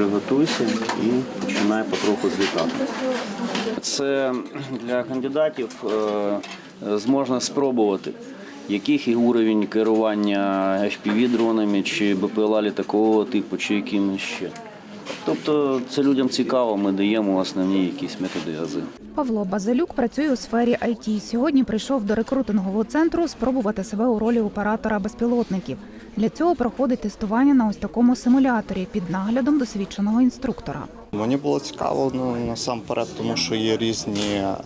приготуйся і починай потроху злітати. Це для кандидатів е, зможна спробувати, яких і уровень керування FPV-дронами чи БПЛА літакового типу, чи якими ще. Тобто це людям цікаво, ми даємо основні якісь методи ази. Павло Базилюк працює у сфері IT. Сьогодні прийшов до рекрутингового центру спробувати себе у ролі оператора безпілотників. Для цього проходить тестування на ось такому симуляторі під наглядом досвідченого інструктора. Мені було цікаво ну, насамперед, тому що є різні, е,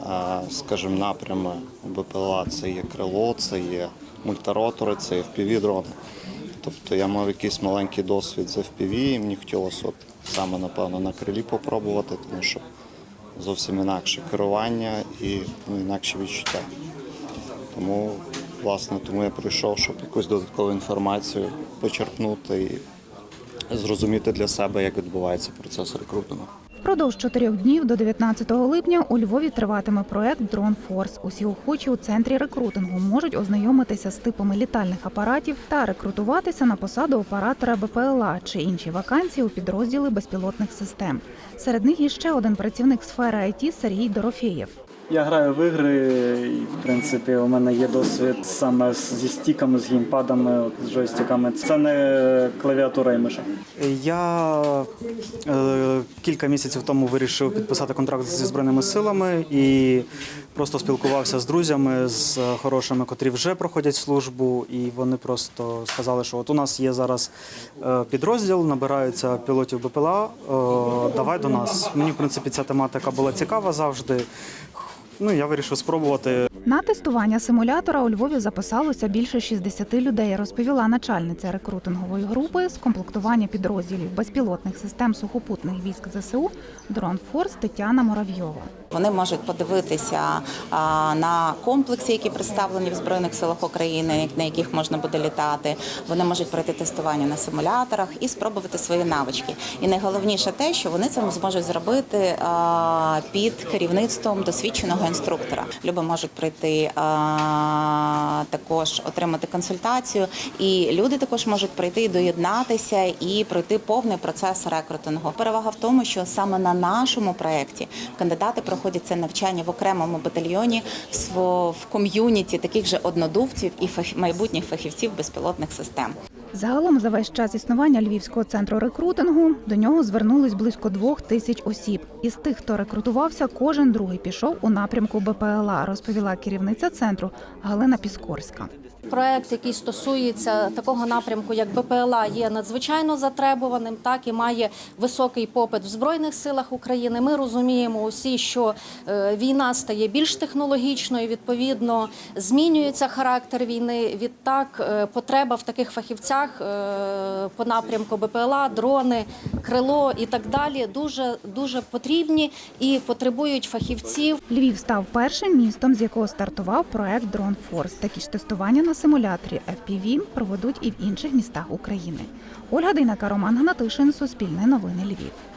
скажімо, напрями БПЛА. Це є крило, це є мультиротори, це є FPV-дрони. Тобто я мав якийсь маленький досвід з FPV, і мені хотілося от саме, напевно, на крилі попробувати, тому що зовсім інакше керування і ну, інакші відчуття. Тому, власне, тому я прийшов, щоб якусь додаткову інформацію почерпнути і зрозуміти для себе, як відбувається процес рекрутингу. Впродовж чотирьох днів до 19 липня у Львові триватиме проект Drone Force. Усі охочі у центрі рекрутингу можуть ознайомитися з типами літальних апаратів та рекрутуватися на посаду оператора БПЛА чи інші вакансії у підрозділи безпілотних систем. Серед них іще один працівник сфери IT Сергій Дорофєєв. Я граю в ігри, і в принципі у мене є досвід саме зі стіками, з геймпадами, от, з джойстиками. Це не клавіатура і миша. Я е, кілька місяців тому вирішив підписати контракт зі збройними силами і просто спілкувався з друзями, з хорошими, котрі вже проходять службу, і вони просто сказали, що от у нас є зараз е, підрозділ, набираються пілотів БПЛА. е, давай до нас. Мені в принципі ця тематика була цікава завжди. Ну я вирішив спробувати. На тестування симулятора у Львові записалося більше 60 людей, розповіла начальниця рекрутингової групи з комплектування підрозділів безпілотних систем сухопутних військ ЗСУ Drone Force Тетяна Моравйова. Вони можуть подивитися на комплекси, які представлені в збройних силах України, на яких можна буде літати. Вони можуть пройти тестування на симуляторах і спробувати свої навички. І найголовніше те, що вони це зможуть зробити під керівництвом досвідченого інструктора. Люди можуть прийти також отримати консультацію, і люди також можуть прийти доєднатися і пройти повний процес рекрутингу. Перевага в тому, що саме на нашому проєкті кандидати проходять це навчання в окремому батальйоні в ком'юніті таких же однодумців і майбутніх фахівців безпілотних систем. Загалом за весь час існування Львівського центру рекрутингу до нього звернулись близько двох тисяч осіб. Із тих, хто рекрутувався, кожен другий пішов у напрямку БПЛА, розповіла керівниця центру Галина Піскорська. Проект, який стосується такого напрямку, як БПЛА, є надзвичайно затребуваним, так і має високий попит в збройних силах України. Ми розуміємо усі, що е, війна стає більш технологічною. Відповідно, змінюється характер війни. Відтак, е, потреба в таких фахівцях е, по напрямку БПЛА, дрони, крило і так далі дуже дуже потрібні і потребують фахівців. Львів став першим містом, з якого стартував проект Дрон Форс. Такі ж тестування на симуляторі FPV проведуть і в інших містах України. Ольга Дейнака, Роман Гнатишин, Суспільне новини Львів.